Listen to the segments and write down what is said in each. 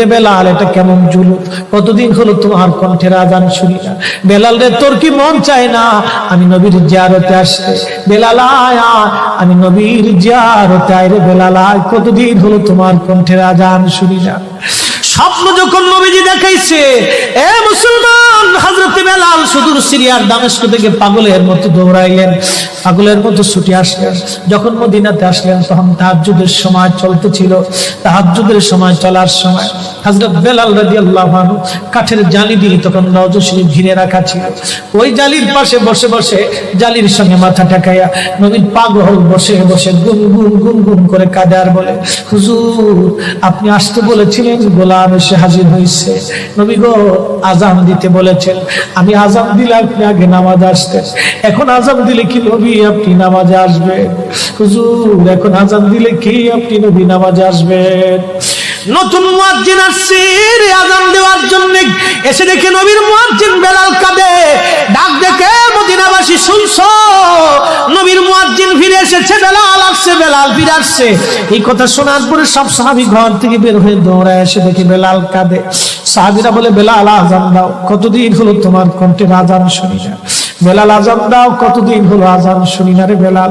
বেলাল এটা কেমন জুলু কতদিন হলো তোমার কণ্ঠের আজান শুনি বেলাল রে তোর কি মন চায় না? আমি নবীর জিয়ারতে আসতে। আয়, আমি নবীর জিয়ারতে আয় রে বেলাল কতদিন হলো তোমার কণ্ঠের আজান শুনি না। স্বপ্ন যখন নবীজি দেখাইছে এ মুসলমান হযরত বেলাল সুদূর সিরিয়ার দামেস্ক থেকে পাগলের মতো দৌড়াইলেন। পাগলের মতো ছুটে আসলেন। যখন মদিনাতে আসলেন, তখন তাহাজ্জুদের সময় চলতেছিল। তাহাজ্জুদের সময় চলার সময় হযরত বেলাল রাদিয়াল্লাহু আনহু কাঠের জালি দিয়ে তখন নজশরী ঘিরে রাখা ছিল। ওই জালির পাশে বসে বসে জালির সঙ্গে মাথা ঠেকাইয়া নবীন পাগল বসে বসে গুন গুন গুন গুন করে কাঁদে আর বলে, হুজুর, আপনি আসতে বলেছিলেন গোলাম এসে হাজির হয়েছে। নবী গো, আজান দিতে বলেছেন। আমি আজান দিলে আপনি আগে নামাজ আসতেন। এখন আজান দিলে কি নবী আপনি নামাজে আসবেন হুজুর, এখন আজান দিলে কি আপনি নবী নামাজে আসবেন? নতুন মুয়াজ্জিন আসছে রে আজান দেওয়ার জন্য। এসে দেখে নবীর মুয়াজ্জিন বেলাল কাঁদে। ডাক দেখে, মদিনাবাসী, শুনছো? নবীর মুয়াজ্জিন ফিরে এসেছে, বেলাল আসছে, বেলাল ফিরে আসছে। এই কথা শোনার পরে সব সাহাবী ঘর থেকে বের হয়ে দৌড়ায় এসে দেখে বেলাল কাঁদে। সাহাবীরা বলে, বেলাল, আজান দাও। কতদিন হলো তোমার কণ্ঠের আজান শুনি না? বেলাল আজান দাও কতদিন হলো আজান শুনি না রে বেলাল?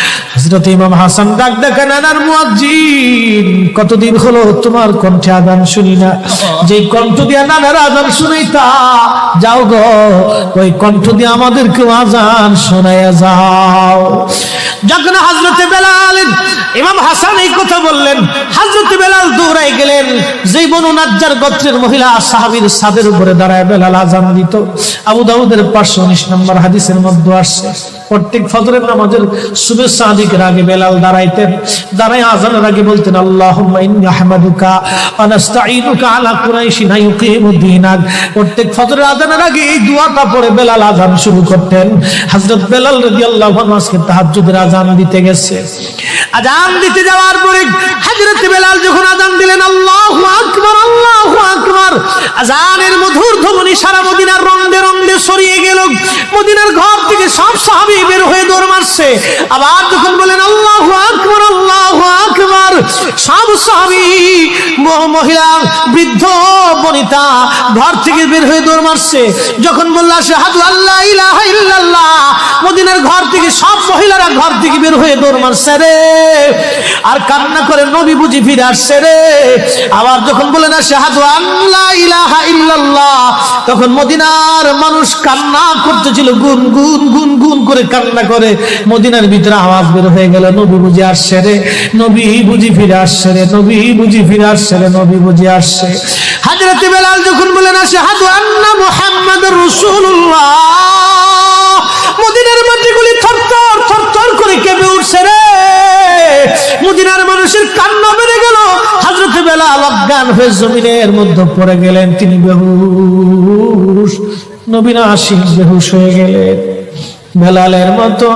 হজরত ইমাম হাসান ডাক দেখা নানার মুয়াজ্জিন, কতদিন হলো তোমার কণ্ঠে আদান শুনি না? যে কণ্ঠ দিয়া নানার আদান শুনাইতা, যাও গো, ওই কণ্ঠ দিয়ে আমাদেরকে আজান শোনাইয়া যাও। যখন হজরতে বেলাল, ইমাম হাসান এই কথা বললেন হজরতে বেলাল দৌড়াই গেলেন। যেই বনু নাজ্জার গোত্রের মহিলা সাহাবীর সাদের উপরে দাঁড়ায় বেলাল আজান দিত। আবু দাউদের পাঁচশো উনিশ নম্বর হাদিসের মধ্যে আসছে প্রত্যেক ফজরের নামাজের শুভেচ্ছা আদিকের আগে বেলাল দাঁড়াইতেন। দাঁড়াই আজানের আগে বলতেন ওয়া নাস্তাঈনুকা আলা ইউকিমুদ্দিনাক প্রত্যেক ফজরের আজানের আগে এই পড়ে বেলাল আজান শুরু করতেন। হযরত বেলাল রাদিয়াল্লাহু আনহু আজকে তাহাজ্জুদের আজান দিতে গেছে। আজান দিতে যাওয়ার পরে হযরত বেলাল যখন আজান দিলেন, আল্লাহু আকবার আল্লাহু আকবার। আজানের মধুর ধ্বনি সারা মদিনার ছড়িয়ে গেল। মদিনার ঘর থেকে সব সাহাবি বের হয়ে মারছে আবার যখন বলেন, আল্লাহু আকবার আল্লাহু আকবার সব সাহাবী মহিলা, বৃদ্ধ, বনিতা, ঘর থেকে বের হয়ে দৌড় মারছে। যখন বলল শাহাদু আল্লাহ ইলাহা ইল্লাল্লাহ মদিনার ঘর থেকে সব মহিলারা ঘর থেকে বের হয়ে দৌড় মারছে রে। আর কান্না করে নবী বুঝি ফিরে আসছে রে। আবার যখন বলে না সে শাহাদু আল্লাহ ইলাহা ইল্লাল্লাহ তখন মদিনার মানুষ কান্না করতেছিল গুন গুন গুন গুন করে কান্না করে। মদিনার ভিতরে আওয়াজ বের হয়ে গেল, নবী বুঝি আসছে রে, নবী বুঝি ফিরে আসছে রে, নবী বুঝি ফিরে আসছে রে, নবী বুঝি আসছে। হাজরতে বেলাল যখন বলেন আসে হাদু আন্না মুহাম্মদ রাসূলুল্লাহ, মদিনার মাটিগুলি থরথর থরথর করে কেঁপে উঠছে রে। মদিনার মানুষের কান্না বেড়ে গেল হযরত বেলাল অজ্ঞান হয়ে জমিনের মধ্যে পড়ে গেলেন, তিনি বেহুশ নবীনা আশিক বেহুশ হয়ে গেলেন। বেলালের মতো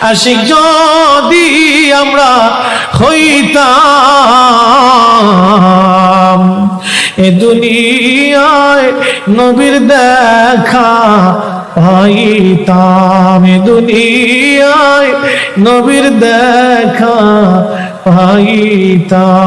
আশিক যদি আমরা হইতাম, এ দুনিয়ায় নবীর দেখা পাইতাম, এ দুনিয়ায় নবীর দেখা পাইতাম।